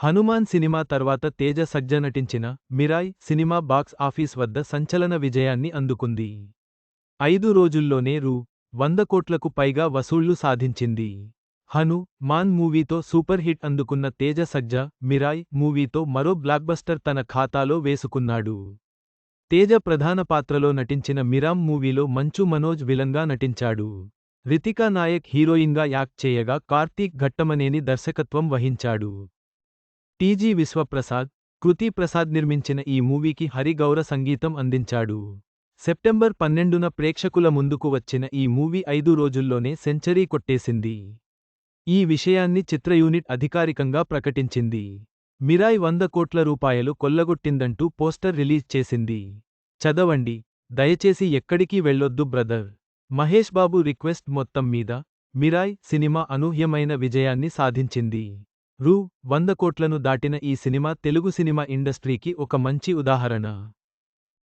Hanuman cinema తర్వాత తేజ సజ్జ నటించిన మిరాయ్ సినిమా బాక్స్ ఆఫీస్ వద్ద సంచలన విజయాన్ని అందుకుంది. ఐదు రోజుల్లోనే రూ. వంద కోట్లకు పైగా వసూళ్ళు సాధించింది. హను మాన్ మూవీతో సూపర్ హిట్ అందుకున్న తేజ సజ్జ మిరాయ్ మూవీతో మరో బ్లాక్బస్టర్ తన ఖాతాలో వేసుకున్నాడు. తేజ ప్రధాన పాత్రలో నటించిన మిరామ్ మూవీలో మంచు మనోజ్ విలంగా నటించాడు. రితికా నాయక్ హీరోయిన్గా యాక్ట్ చేయగా కార్తీక్ ఘట్టమనేని దర్శకత్వం వహించాడు. టీజీ విశ్వప్రసాద్ కృతి ప్రసాద్ నిర్మించిన ఈ మూవీకి హరిగౌర సంగీతం అందించాడు. సెప్టెంబర్ పన్నెండున ప్రేక్షకుల ముందుకు వచ్చిన ఈ మూవీ ఐదు రోజుల్లోనే సెంచరీ కొట్టేసింది. ఈ విషయాన్ని చిత్ర యూనిట్ అధికారికంగా ప్రకటించింది. మిరాయ్ వంద కోట్ల రూపాయలు కొల్లగొట్టిందంటూ పోస్టర్ రిలీజ్ చేసింది. చదవండి దయచేసి ఎక్కడికి వెళ్ళొద్దు బ్రదర్. మహేష్ బాబు రిక్వెస్ట్ మొత్తం మీద మిరాయ్ సినిమా అనూహ్యమైన విజయాన్ని సాధించింది. రూ. వంద కోట్లను దాటిన ఈ సినిమా తెలుగు సినిమా ఇండస్ట్రీకి ఒక మంచి ఉదాహరణ.